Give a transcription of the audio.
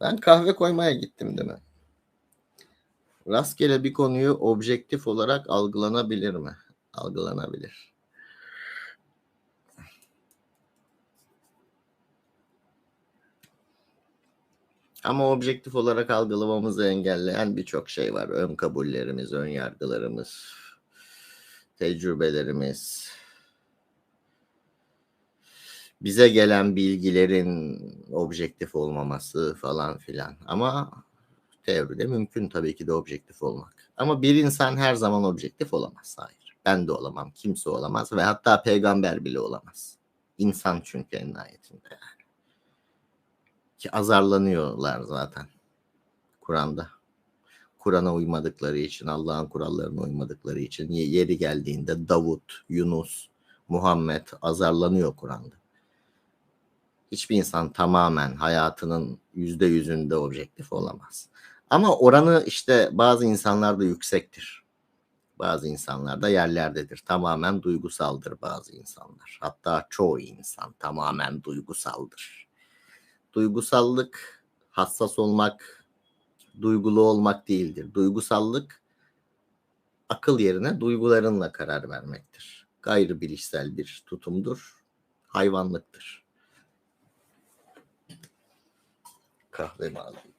Ben kahve koymaya gittim değil mi? Rastgele bir konuyu objektif olarak algılanabilir mi? Algılanabilir. Ama objektif olarak algılamamızı engelleyen birçok şey var. Ön kabullerimiz, ön yargılarımız, tecrübelerimiz, bize gelen bilgilerin objektif olmaması falan filan. Ama teoride mümkün tabii ki de objektif olmak. Ama bir insan her zaman objektif olamaz. Hayır. Ben de olamam. Kimse olamaz ve hatta peygamber bile olamaz. İnsan çünkü en nihayetinde. Ki azarlanıyorlar zaten Kur'an'da. Kur'an'a uymadıkları için, Allah'ın kurallarına uymadıkları için yeri geldiğinde Davut, Yunus, Muhammed azarlanıyor Kur'an'da. Hiçbir insan tamamen hayatının yüzde yüzünde objektif olamaz. Ama oranı işte bazı insanlarda yüksektir. Bazı insanlarda yerlerdedir. Tamamen duygusaldır bazı insanlar. Hatta çoğu insan tamamen duygusaldır. Duygusallık hassas olmak, duygulu olmak değildir. Duygusallık akıl yerine duygularınla karar vermektir. Gayrı bilişsel bir tutumdur. Hayvanlıktır. Kahve mi alayım?